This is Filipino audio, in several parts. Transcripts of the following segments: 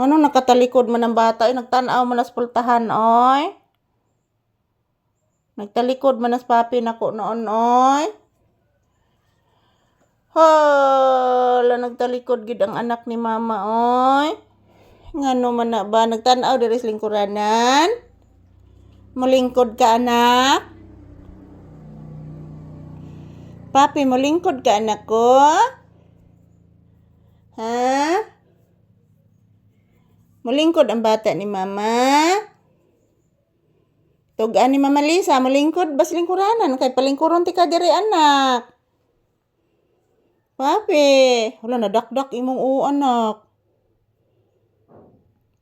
Ano, nakatalikod man ang bata. Ay, nagtanaw man nas pultahan, oy. Nagtalikod man nas papi nako noon, oy. Hala, nagtalikod gid ang anak ni mama, oy. Ngano man na ba? Nagtanaw diri sa lingkuranan? Mulingkod ka, anak? Papi, mulingkod ka, anak ko? Ha? Mulingkod ang bata ni mama? Tugaan ni Mama Lisa, mulingkod, bas lingkuranan, kay palingkuron ti ka anak. Papi, wala na dakdak imong o anak.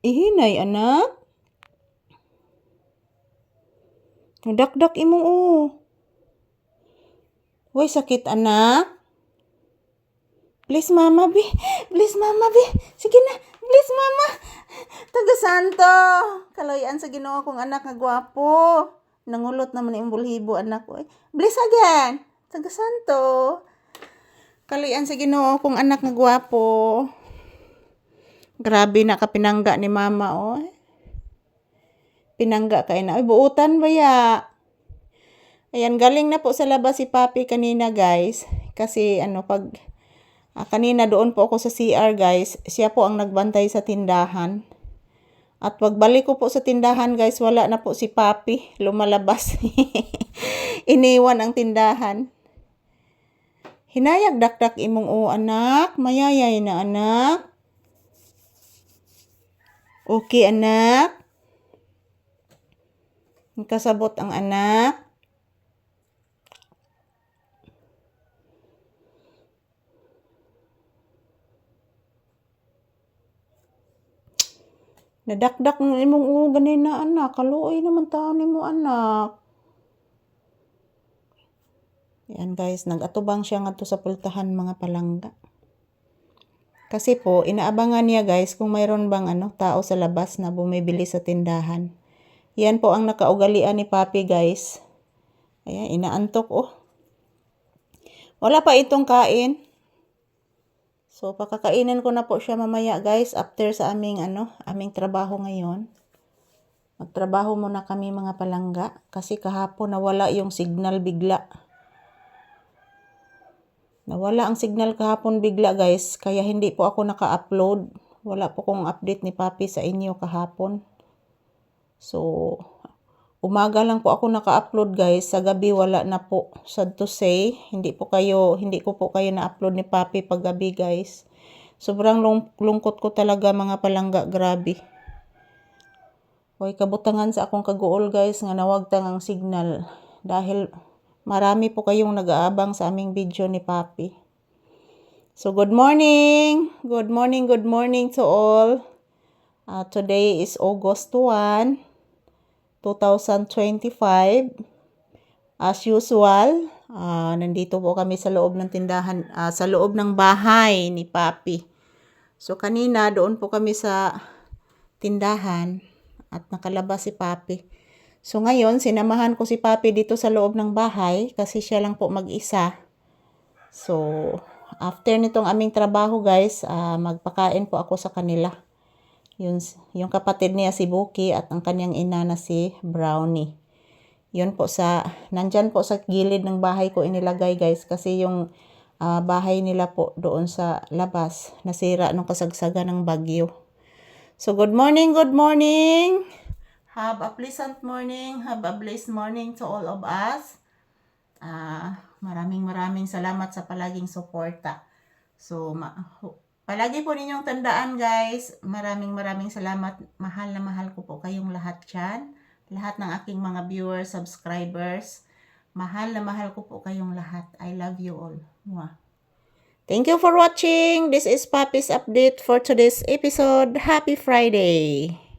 Ihinay anak. Dakdak imong o. Way sakit anak. Please mama bi. Please mama bi. Sige na. Please mama. Taga santo. Kaloyan sa Ginoo kong anak nga gwapo. Nangulot naman yung bulhibo anak ko. Bless again. Taga santo. Kaloyan sa Ginoo kong anak nga gwapo. Grabe na ka pinangga ni mama oh. Pinangga kay na. Ay buutan ba ya? Ayan, galing na po sa labas si Papi kanina, guys. Kasi, ano, pag, ah, kanina doon po ako sa CR, guys. Siya po ang nagbantay sa tindahan. At pagbalik ko po sa tindahan, guys, wala na po si Papi. Lumalabas. Iniwan ang tindahan. Hinayag dakdak imong o anak. Mayayay na anak. Okay, anak. Kasabot ang anak. Nadakdak ng imong ulo ganina anak. Kaluoy naman taon nimo anak. Yan guys, nag-atubang siya ngadto sa pultahan mga palangga. Kasi po, inaabangan niya guys kung mayroon bang ano, tao sa labas na bumibili sa tindahan. Yan po ang nakaugalian ni Papi guys. Ayan, inaantok oh. Wala pa itong kain. So, pakakainin ko na po siya mamaya guys after sa aming ano, aming trabaho ngayon. Magtrabaho muna kami mga palangga kasi kahapon nawala yung signal bigla. Nawala ang signal kahapon bigla guys kaya hindi po ako naka-upload. Wala po kong update ni Papi sa inyo kahapon. So, umaga lang po ako naka-upload guys. Sa gabi wala na po. Sad to say, hindi po kayo, hindi ko po kayo na-upload ni Papi pag gabi guys. Sobrang lung lungkot ko talaga mga palangga, grabe. Hoy, kabutangan sa akong kaguol guys nga nawagtang ang signal dahil marami po kayong nag-aabang sa aming video ni Papi. So, good morning! Good morning, good morning to all. Uh, today is August 1, 2025. As usual, uh, nandito po kami sa loob ng tindahan, uh, sa loob ng bahay ni Papi. So, kanina doon po kami sa tindahan at nakalabas si Papi. So ngayon, sinamahan ko si Papi dito sa loob ng bahay kasi siya lang po mag-isa. So, after nitong aming trabaho guys, uh, magpakain po ako sa kanila. Yung, yung kapatid niya si Buki at ang kanyang ina na si Brownie. Yun po sa, nandyan po sa gilid ng bahay ko inilagay guys kasi yung uh, bahay nila po doon sa labas nasira nung kasagsagan ng bagyo. So good morning, good morning! Have a pleasant morning. Have a blessed morning to all of us. Uh, maraming maraming salamat sa palaging suporta. So, ma- palagi po ninyong tandaan guys, maraming maraming salamat. Mahal na mahal ko po kayong lahat dyan. Lahat ng aking mga viewers, subscribers. Mahal na mahal ko po kayong lahat. I love you all. Mwah. Thank you for watching. This is Papi's update for today's episode. Happy Friday!